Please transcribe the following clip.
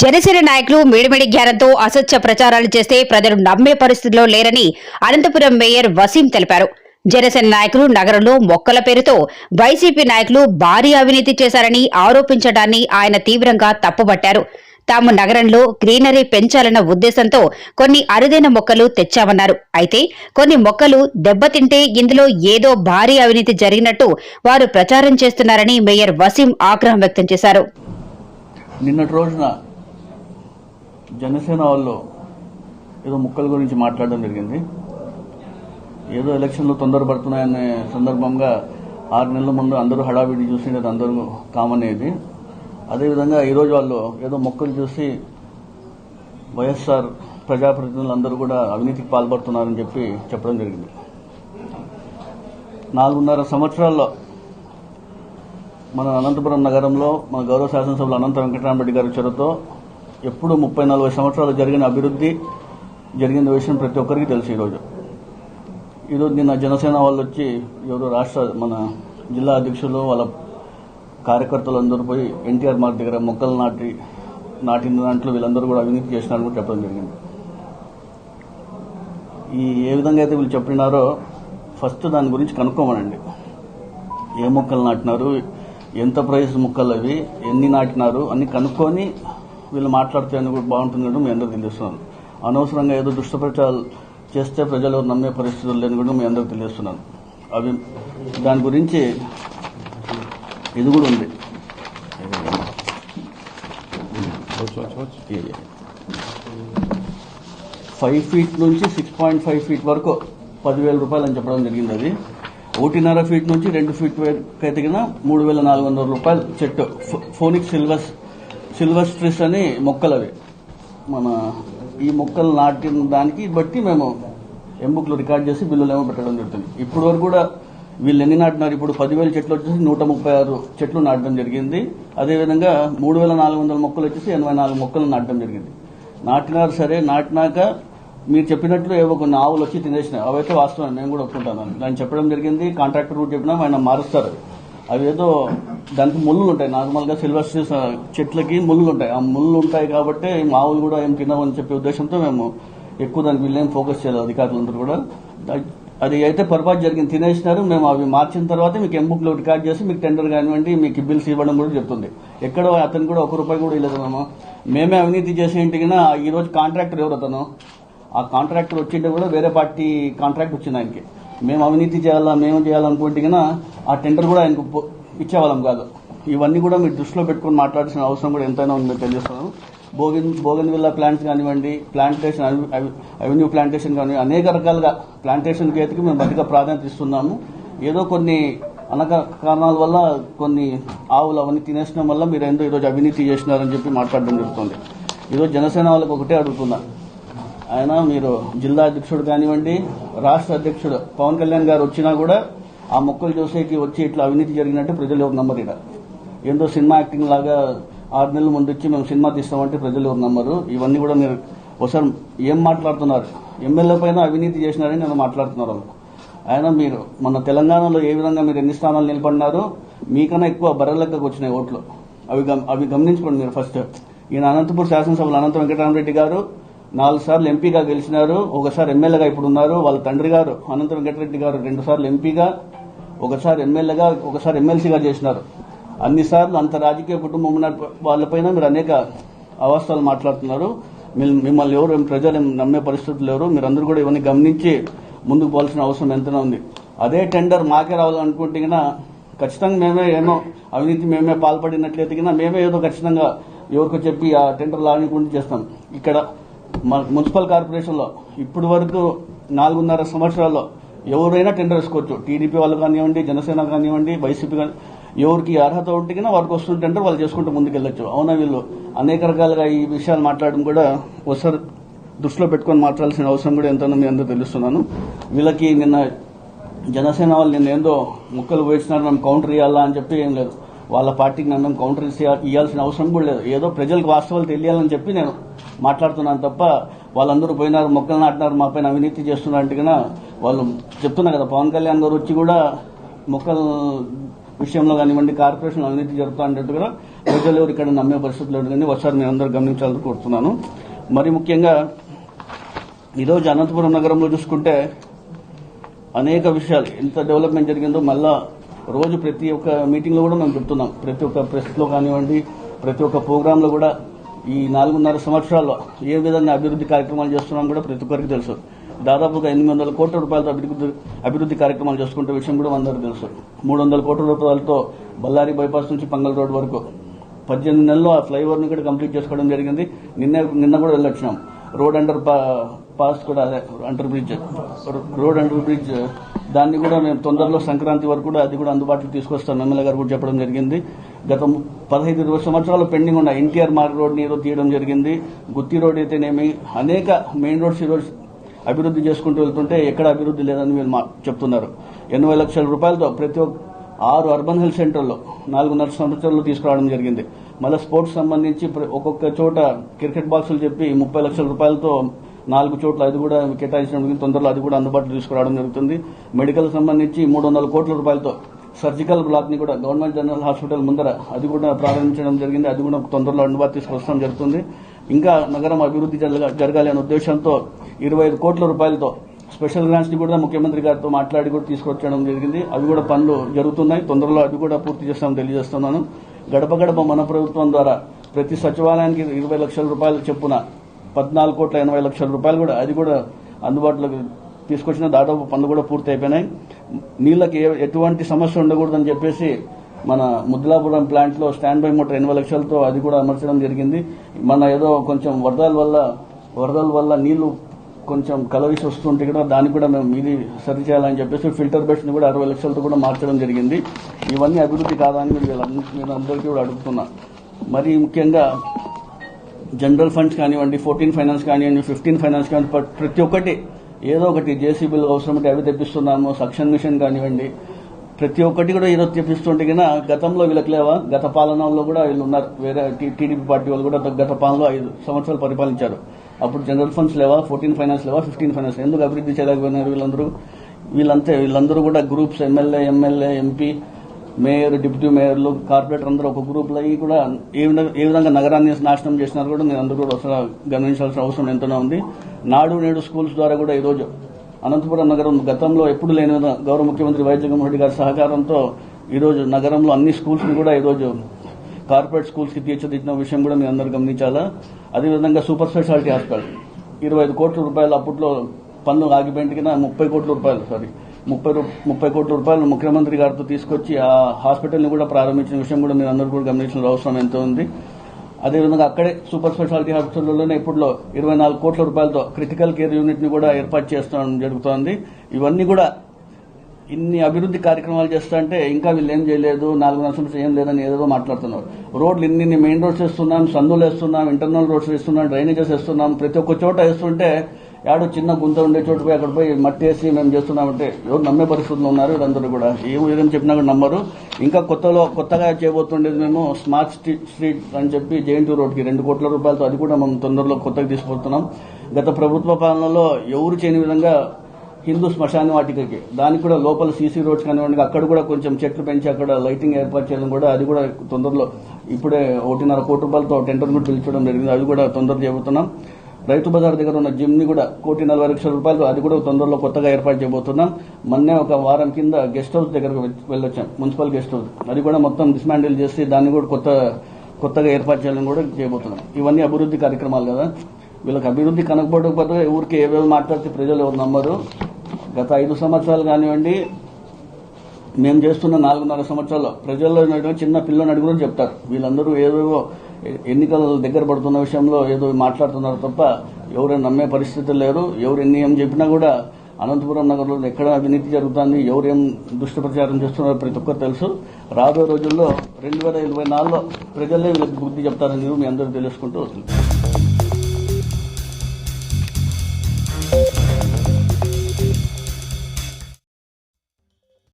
జనసేన నాయకులు మిడిమిడి జ్ఞానంతో అసత్య ప్రచారాలు చేస్తే ప్రజలు నమ్మే పరిస్థితిలో లేరని అనంతపురం మేయర్ వసీం తెలిపారు. జనసేన నాయకులు నగరంలో మొక్కల పేరుతో వైసీపీ నాయకులు భారీ అవినీతి చేశారని ఆరోపించడాన్ని ఆయన తీవ్రంగా తప్పుబట్టారు తాము నగరంలో గ్రీనరీ పెంచాలన్న ఉద్దేశంతో కొన్ని అరుదైన మొక్కలు తెచ్చామన్నారు. అయితే కొన్ని మొక్కలు దెబ్బతింటే ఇందులో ఏదో భారీ అవినీతి జరిగినట్టు వారు ప్రచారం చేస్తున్నారని మేయర్ వసీం ఆగ్రహం వ్యక్తం చేశారు. నిన్నటి రోజున జనసేన వాళ్ళు ఏదో ముక్కల గురించి మాట్లాడడం జరిగింది. ఏదో ఎలక్షన్లు తొందరపడుతున్నాయనే సందర్భంగా ఆరు నెలల ముందు అందరూ హడావిడి చూసినది అందరూ కామన్ ఇది అదేవిధంగా ఈరోజు వాళ్ళు ఏదో మొక్కలు చూసి వైఎస్ఆర్ ప్రజాప్రతినిధులు అందరూ కూడా అవినీతికి పాల్పడుతున్నారని చెప్పి చెప్పడం జరిగింది. నాలుగున్నర సంవత్సరాల్లో మన అనంతపురం నగరంలో మన గౌరవ శాసనసభ్యులు అనంత వెంకటరామరెడ్డి గారి చొరవతో ఎప్పుడు ముప్పై నలభై సంవత్సరాలు జరిగిన అభివృద్ధి జరిగిన విషయం ప్రతి ఒక్కరికి తెలుసు ఈరోజు. ఈరోజు నిన్న జనసేన వాళ్ళు వచ్చి ఎవరు రాష్ట్ర మన జిల్లా అధ్యక్షులు వాళ్ళ కార్యకర్తలు అందరూ పోయి ఎన్టీఆర్ మార్క్ దగ్గర మొక్కలు నాటి నాటిన దాంట్లో వీళ్ళందరూ కూడా అవినీతి చేసినారని కూడా చెప్పడం జరిగింది. ఈ ఏ విధంగా అయితే వీళ్ళు చెప్పినారో ఫస్ట్ దాని గురించి కనుక్కోమనండి. ఏ మొక్కలు నాటినారు ఎంత ప్రైస్ మొక్కలు అవి ఎన్ని నాటినారు అన్ని కనుక్కొని వీళ్ళు మాట్లాడితే అని కూడా బాగుంటుందని మీ అందరికి తెలియజేస్తున్నాను. అనవసరంగా ఏదో దుష్టప్రచారాలు చేస్తే ప్రజలు నమ్మే పరిస్థితులు లేని కూడా మీ అందరికి తెలియజేస్తున్నాను. అవి దాని గురించి ఇది కూడా ఉంది. ఫైవ్ ఫీట్ నుంచి సిక్స్ పాయింట్ ఫైవ్ ఫీట్ వరకు పదివేల రూపాయలు అని చెప్పడం జరిగింది అది. ఒకటిన్నర ఫీట్ నుంచి రెండు ఫీట్ వరకు ఎదిగిన మూడు వేల నాలుగు వందల రూపాయలు చెట్టు. ఫోనిక్ సిల్వస్ సిల్వర్ స్ట్రెస్ అని మొక్కలు అవి మన ఈ మొక్కలు నాటిన దానికి బట్టి మేము ఎంబుక్లు రికార్డ్ చేసి బిల్లులు ఏమో పెట్టడం జరుగుతుంది. ఇప్పుడు వరకు కూడా వీళ్ళు ఎన్ని నాటినారు? ఇప్పుడు పదివేల చెట్లు వచ్చేసి నూట ముప్పై ఆరు చెట్లు నాటడం జరిగింది. అదేవిధంగా మూడు వేల నాలుగు వందల మొక్కలు వచ్చేసి ఎనభై నాలుగు మొక్కలు నాటడం జరిగింది. నాటినారు సరే నాటినాక మీరు చెప్పినట్లు ఏవో కొన్ని ఆవులు వచ్చి తినేసినాయి. అవైతే వాస్తవం నేను కూడా ఒప్పుకుంటాను. దాన్ని చెప్పడం జరిగింది కాంట్రాక్టర్ కూడా చెప్పినా ఆయన మారుస్తారు. అవి ఏదో దానికి ముళ్ళులు ఉంటాయి నార్మల్గా సిల్వర్ స్ట్రీస్ చెట్లకి ముళ్ళులు ఉంటాయి ఆ ముళ్ళు ఉంటాయి కాబట్టి మావులు కూడా ఏం తినవని చెప్పే ఉద్దేశంతో మేము ఎక్కువ దానికి వీళ్ళేం ఫోకస్ చేయలేదు అధికారులందరూ కూడా. అది అయితే పొరపాటు జరిగింది. తినేసినారు. మేము అవి మార్చిన తర్వాత మీకు ఎంబుక్లో రికార్డ్ చేసి మీకు టెండర్ కానివ్వండి మీకు బిల్స్ ఇవ్వడం కూడా చెప్తుంది ఎక్కడో అతను కూడా ఒక రూపాయి కూడా ఇవ్వలేదు మేము. మేమే అవినీతి చేసే ఇంటికి ఈరోజు కాంట్రాక్టర్ ఎవరు అతను? ఆ కాంట్రాక్టర్ వచ్చింటే కూడా వేరే పార్టీ కాంట్రాక్ట్ వచ్చింది ఆయనకి. మేము అవినీతి చేయాలా మేము చేయాలనుకుంటే కన్నా ఆ టెండర్ కూడా ఆయనకు ఇచ్చేవాళ్ళం కాదు. ఇవన్నీ కూడా మీరు దృష్టిలో పెట్టుకొని మాట్లాడాల్సిన అవసరం కూడా ఎంతైనా ఉందో తెలియజేస్తున్నాను. బోగిన్ బోగన్ విల్లా ప్లాంట్స్ కానివ్వండి ప్లాంటేషన్ అవి- అవెన్యూ ప్లాంటేషన్ కానివ్వండి అనేక రకాలుగా ప్లాంటేషన్ కేతకి మేము అధిక ప్రాధాన్యత ఇస్తున్నాము. ఏదో కొన్ని అనక కారణాల వల్ల కొన్ని ఆవులు అవన్నీ తినేసిన వల్ల మీరు ఏందో ఈరోజు అవినీతి చేసినారని చెప్పి మాట్లాడడం జరుగుతుంది. ఈరోజు జనసేన వాళ్ళకి ఒకటే అడుగుతున్నా. ఆయన మీరు జిల్లా అధ్యక్షుడు కానివ్వండి రాష్ట్ర అధ్యక్షుడు పవన్ కళ్యాణ్ గారు వచ్చినా కూడా ఆ మొక్కలు చూసేకి వచ్చి ఇట్లా అవినీతి జరిగినట్టు ప్రజలు ఎవరు నమ్మరు ఇక్కడ ఏందో సినిమా యాక్టింగ్ లాగా ఆరు నెలల ముందు వచ్చి మేము సినిమా తీస్తామంటే ప్రజలు ఎవరు నమ్మరు. ఇవన్నీ కూడా మీరు ఒకసారి ఏం మాట్లాడుతున్నారు? ఎమ్మెల్యే పైన అవినీతి చేసినారని నేను మాట్లాడుతున్నారు ఆయన మీరు మన తెలంగాణలో ఏ విధంగా మీరు ఎన్ని స్థానాలు నిలబడినారు మీకన్నా ఎక్కువ బర్రెలెక్కకు వచ్చినాయి ఓట్లు. అవి అవి గమనించుకోండి మీరు ఫస్ట్. ఈయన అనంతపూర్ శాసనసభలో అనంత వెంకటరామరెడ్డి గారు నాలుగు సార్లు ఎంపీగా గెలిచినారు ఒకసారి ఎమ్మెల్యేగా ఇప్పుడు ఉన్నారు వాళ్ళ తండ్రి గారు అనంత వెంకటరెడ్డి గారు రెండు సార్లు ఎంపీగా ఒకసారి ఎమ్మెల్యేగా ఒకసారి ఎమ్మెల్సీగా చేసినారు. అన్నిసార్లు అంత రాజకీయ కుటుంబం ఉన్న వాళ్ళపైన మీరు అనేక అవస్థలు మాట్లాడుతున్నారు. మిమ్మల్ని ఎవరు ఏం ప్రజలు నమ్మే పరిస్థితులు ఎవరు మీరందరూ కూడా ఇవన్నీ గమనించి ముందుకు పోవాల్సిన అవసరం ఎంతనే ఉంది. అదే టెండర్ మాకే రావాలనుకుంటే గినా ఖచ్చితంగా మేమే ఏమో అవినీతి మేమే పాల్పడినట్లయితే మేమే ఏదో ఖచ్చితంగా ఎవరికో చెప్పి ఆ టెండర్ లాగనుకుంటూ చేస్తాం. ఇక్కడ మన మున్సిపల్ కార్పొరేషన్లో ఇప్పటి వరకు నాలుగున్నర సంవత్సరాల్లో ఎవరైనా టెండర్ వేసుకోవచ్చు. టీడీపీ వాళ్ళు కానివ్వండి జనసేన కానివ్వండి వైసీపీ కానీ ఎవరికి అర్హత ఉంటే కన్నా వారికి వస్తున్న టెండర్ వాళ్ళు చేసుకుంటూ ముందుకెళ్ళొచ్చు. అవునా వీళ్ళు? అనేక రకాలుగా ఈ విషయాలు మాట్లాడడం కూడా ఒకసారి దృష్టిలో పెట్టుకొని మాట్లాడాల్సిన అవసరం కూడా ఎంతనో మీ అందరూ తెలుస్తున్నాను. వీళ్ళకి నిన్న జనసేన వాళ్ళు నిన్న ఏందో ముక్కలు పోయించినారు మనం కౌంటర్ ఇవ్వాలా అని చెప్పి ఏం లేదు. వాళ్ళ పార్టీకి నన్ను కౌంటర్ ఇవ్వాల్సిన అవసరం కూడా లేదు. ఏదో ప్రజలకు వాస్తవాలు తెలియాలని చెప్పి నేను మాట్లాడుతున్నాను తప్ప వాళ్ళందరూ పోయినారు మొక్కలు నాటినారు మా పైన అవినీతి చేస్తున్నారు వాళ్ళు చెప్తున్నా కదా పవన్ కళ్యాణ్ గారు వచ్చి కూడా మొక్కలు విషయంలో కానివ్వండి కార్పొరేషన్ అవినీతి జరుగుతా అన్నట్టుగా ప్రజలు ఎవరు ఇక్కడ నమ్మే పరిస్థితులు లేదు కానీ ఒకసారి నేను అందరూ గమనించాలని కోరుతున్నాను. మరి ముఖ్యంగా ఈరోజు అనంతపురం నగరంలో చూసుకుంటే అనేక విషయాలు ఎంత డెవలప్మెంట్ జరిగిందో మళ్ళా రోజు ప్రతి ఒక్క మీటింగ్లో కూడా మేము చెప్తున్నాం. ప్రతి ఒక్క ప్రెస్లో కానివ్వండి ప్రతి ఒక్క ప్రోగ్రాంలో కూడా ఈ నాలుగున్నర సంవత్సరాల్లో ఏ విధంగా అభివృద్ధి కార్యక్రమాలు చేస్తున్నాం కూడా ప్రతి ఒక్కరికి తెలుసు. దాదాపుగా ఎనిమిది వందల కోట్ల రూపాయలతో అభివృద్ధి అభివృద్ధి కార్యక్రమాలు చేసుకుంటే విషయం కూడా అందరికీ తెలుసు. మూడు వందల కోట్ల రూపాయలతో బళ్ళారి బైపాస్ నుంచి పంగల్ రోడ్ వరకు పద్దెనిమిది నెలల్లో ఆ ఫ్లైఓవర్ని కూడా కంప్లీట్ చేసుకోవడం జరిగింది. నిన్న నిన్న కూడా వెళ్ళొచ్చినాం. రోడ్ అండర్ పా- పాస్ కూడా అదే under bridge. Road under bridge దాన్ని కూడా మేము తొందరలో సంక్రాంతి వరకు కూడా అది కూడా అందుబాటులో తీసుకొస్తాం. ఎమ్మెల్యే గారు కూడా చెప్పడం జరిగింది. గత పదహైదు ఇరవై సంవత్సరాలు పెండింగ్ ఉన్న ఎన్టీఆర్ మార్గ్ రోడ్ని ఏదో తీయడం జరిగింది. గుత్తి రోడ్ అయితేనేమి అనేక మెయిన్ రోడ్స్ ఈరోజు అభివృద్ధి చేసుకుంటూ వెళ్తుంటే ఎక్కడ అభివృద్ధి లేదని మీరు మా చెప్తున్నారు. ఎనభై లక్షల రూపాయలతో ప్రతి ఒక్క ఆరు అర్బన్ హెల్త్ సెంటర్లో నాలుగున్నర సంవత్సరాలు తీసుకురావడం జరిగింది. మళ్ళీ స్పోర్ట్స్ సంబంధించి ప్ర- ఒక్కొక్క చోట క్రికెట్ బాక్సులు చెప్పి ముప్పై లక్షల రూపాయలతో నాలుగు చోట్ల అది కూడా కేటాయించడం తొందరలో అది కూడా అందుబాటులో తీసుకురావడం జరుగుతుంది. మెడికల్ సంబంధించి మూడు వందల కోట్ల రూపాయలతో సర్జికల్ బ్లాక్ని కూడా గవర్నమెంట్ జనరల్ హాస్పిటల్ ముందర అది కూడా ప్రారంభించడం జరిగింది. అది కూడా తొందరలో అందుబాటు తీసుకొస్తాం జరుగుతుంది. ఇంకా నగరం అభివృద్ధి జరగ- జరగాలి అనే ఉద్దేశంతో ఇరవై ఐదు కోట్ల రూపాయలతో స్పెషల్ గ్రాంట్స్ని కూడా ముఖ్యమంత్రి గారితో మాట్లాడి కూడా తీసుకొచ్చడం జరిగింది. అవి కూడా పనులు జరుగుతున్నాయి. తొందరలో అవి కూడా పూర్తి చేస్తామని తెలియజేస్తున్నాను. గడప గడప మన ప్రభుత్వం ద్వారా ప్రతి సచివాలయానికి ఇరవై లక్షల రూపాయలు చెప్పున పద్నాలుగు కోట్ల ఎనభై లక్షల రూపాయలు కూడా అది కూడా అందుబాటులోకి తీసుకొచ్చిన దాదాపు పనులు కూడా పూర్తి అయిపోయినాయి నీళ్ళకి ఎటువంటి సమస్య ఉండకూడదని చెప్పేసి మన ముద్లాపురం ప్లాంట్లో స్టాండ్ బై మోటార్ ఎనభై లక్షలతో అది కూడా అమర్చడం జరిగింది. మన ఏదో కొంచెం వరదల వల్ల వరదల వల్ల నీళ్ళు కొంచెం కలవిసి వస్తుంటే కూడా దాన్ని కూడా మేము ఇది సరి చేయాలని చెప్పేసి ఫిల్టర్ బెడ్స్ని కూడా అరవై లక్షలతో కూడా మార్చడం జరిగింది. ఇవన్నీ అభివృద్ధి కాదని అని మీరు మీరు అందరికీ కూడా అడుగుతున్నా. మరి ముఖ్యంగా జనరల్ ఫండ్స్ కానివ్వండి ఫోర్టీన్ ఫైనాన్స్ కానివ్వండి ఫిఫ్టీన్ ఫైనాన్స్ కానివ్వండి ప్రతి ఒక్కటి ఏదో ఒకటి జేసీబీలు అవసరమైతే అవి తెప్పిస్తున్నాము సక్షన్ మిషన్ కానివ్వండి. ప్రతి ఒక్కటి కూడా ఈరోజు తెప్పిస్తుంటే కన్నా గతంలో వీళ్ళకి లేవా? గత పాలనలో కూడా వీళ్ళు ఉన్నారు. వేరే టీడీపీ పార్టీ వాళ్ళు కూడా గత పాలనలో ఐదు సంవత్సరాలు పరిపాలించారు. అప్పుడు జనరల్ ఫండ్స్ లేవా? ఫోర్టీన్ ఫైనాన్స్ లేవా? ఫిఫ్టీన్ ఫైనాన్స్ ఎందుకు అభివృద్ధి చేయలేకపోయినారు వీళ్ళందరూ? వీళ్ళంతే వీళ్ళందరూ కూడా groups MLA MLA MP mayor deputy మేయర్లు corporator అందరూ ఒక గ్రూప్లో అయ్యి కూడా ఏ విధంగా ఏ విధంగా నగరాన్ని నాశనం చేసినారు కూడా నేను అందరూ కూడా గమనించాల్సిన అవసరం ఎంతనో ఉంది. నాడు నేడు స్కూల్స్ ద్వారా కూడా ఈరోజు అనంతపురం నగరం గతంలో ఎప్పుడు లేని గౌరవ ముఖ్యమంత్రి వైఎస్ జగన్మోహన్ రెడ్డి గారి సహకారంతో ఈరోజు నగరంలో అన్ని స్కూల్స్ని కూడా ఈరోజు కార్పొరేట్ స్కూల్స్కి తీర్చిదిద్దిన విషయం కూడా మీరు అందరూ గమనించాలా? అదేవిధంగా సూపర్ స్పెషాలిటీ హాస్పిటల్ ఇరవై ఐదు కోట్ల రూపాయలు అప్పట్లో పన్ను ఆగిపోయింది ముప్పై కోట్ల రూపాయలు సారీ ముప్పై రూ- ముప్పై కోట్ల రూపాయలు ముఖ్యమంత్రి గారితో తీసుకొచ్చి ఆ హాస్పిటల్ని కూడా ప్రారంభించిన విషయం కూడా మీరు అందరూ కూడా గమనించిన అవసరం ఎంతో ఉంది. అదేవిధంగా అక్కడే సూపర్ స్పెషాలిటీ హాస్పిటల్లోనే ఇప్పుడులో ఇరవై నాలుగు కోట్ల రూపాయలతో క్రిటికల్ కేర్ యూనిట్ని కూడా ఏర్పాటు చేస్తాం జరుగుతోంది. ఇవన్నీ కూడా ఇన్ని అభివృద్ధి కార్యక్రమాలు చేస్తాంటే ఇంకా వీళ్ళు ఏం చేయలేదు నాలుగు నష్టం ఏం లేదని ఏదో మాట్లాడుతున్నారు. రోడ్లు ఇన్ని ఇన్ని మెయిన్ రోడ్స్ వేస్తున్నాం సందులు వేస్తున్నాం ఇంటర్నల్ రోడ్స్ వేస్తున్నాం డ్రైనేజెస్ వేస్తున్నాం ప్రతి ఒక్క చోట వేస్తుంటే యాడో చిన్న గుంత ఉండే చోటు పోయి అక్కడ పోయి మట్టి వేసి మేము చేస్తున్నామంటే ఎవరు నమ్మే పరిస్థితుల్లో ఉన్నారు వీరందరూ కూడా. ఏం ఏదైనా చెప్పినా కూడా నమ్మరు. ఇంకా కొత్తలో కొత్తగా చేయబోతుండేది మేము స్మార్ట్ స్ట్రీట్ స్ట్రీట్ అని చెప్పి జేఎన్టీ రోడ్కి రెండు కోట్ల రూపాయలతో అది కూడా మనం తొందరలో కొత్తగా తీసుకుపోతున్నాం గత ప్రభుత్వ పాలనలో ఎవరు చేయని విధంగా హిందూ శ్మశాన వాటికకి దానికి కూడా లోపల సీసీ రోడ్స్ కానివ్వండి అక్కడ కూడా కొంచెం చెట్లు పెంచి అక్కడ లైటింగ్ ఏర్పాటు చేయడం కూడా అది కూడా తొందరలో ఇప్పుడే ఒకటిన్నర కోటి రూపాయలతో టెండర్ కూడా పిలిచడం జరిగింది. అది కూడా తొందర చెబుతున్నాం రైతు బజార్ దగ్గర ఉన్న జిమ్ని కూడా కోటి నలభై లక్షల రూపాయలు అది కూడా తొందరలో కొత్తగా ఏర్పాటు చేయబోతున్నాం. మొన్నే ఒక వారం కింద గెస్ట్ హౌస్ దగ్గరకు వెళ్ళొచ్చాం. Municipal guest house. అది కూడా మొత్తం డిస్మాండిల్ చేసి దాన్ని కూడా కొత్త కొత్తగా ఏర్పాటు చేయాలని కూడా చేయబోతున్నాం. ఇవన్నీ అభివృద్ధి కార్యక్రమాలు కదా. వీళ్ళకి అభివృద్ధి కనకపోవకపోతే ఊరికి ఏవేవి మాట్లాడితే ప్రజలు ఎవరు నమ్మరు. గత ఐదు సంవత్సరాలు కానివ్వండి మేము చేస్తున్న నాలుగున్నర సంవత్సరాల్లో ప్రజల్లో చిన్న పిల్లని అడుగులు చెప్తారు. వీళ్ళందరూ ఏవేవో ఎన్నికల దగ్గర పడుతున్న విషయంలో ఏదో మాట్లాడుతున్నారు తప్ప ఎవరైనా నమ్మే పరిస్థితి లేరు. ఎవరు ఎన్ని ఏం చెప్పినా కూడా అనంతపురం నగరంలో ఎక్కడ అవినీతి జరుగుతుంది ఎవరేం దుష్ట ప్రచారం చేస్తున్నారో ప్రతి ఒక్కరు తెలుసు. రాబోయే రోజుల్లో రెండు వేల ఇరవై నాలుగులో ప్రజలే వీళ్ళకి బుద్ధి చెప్తారని మీ అందరూ తెలుసుకుంటూ వస్తుంది.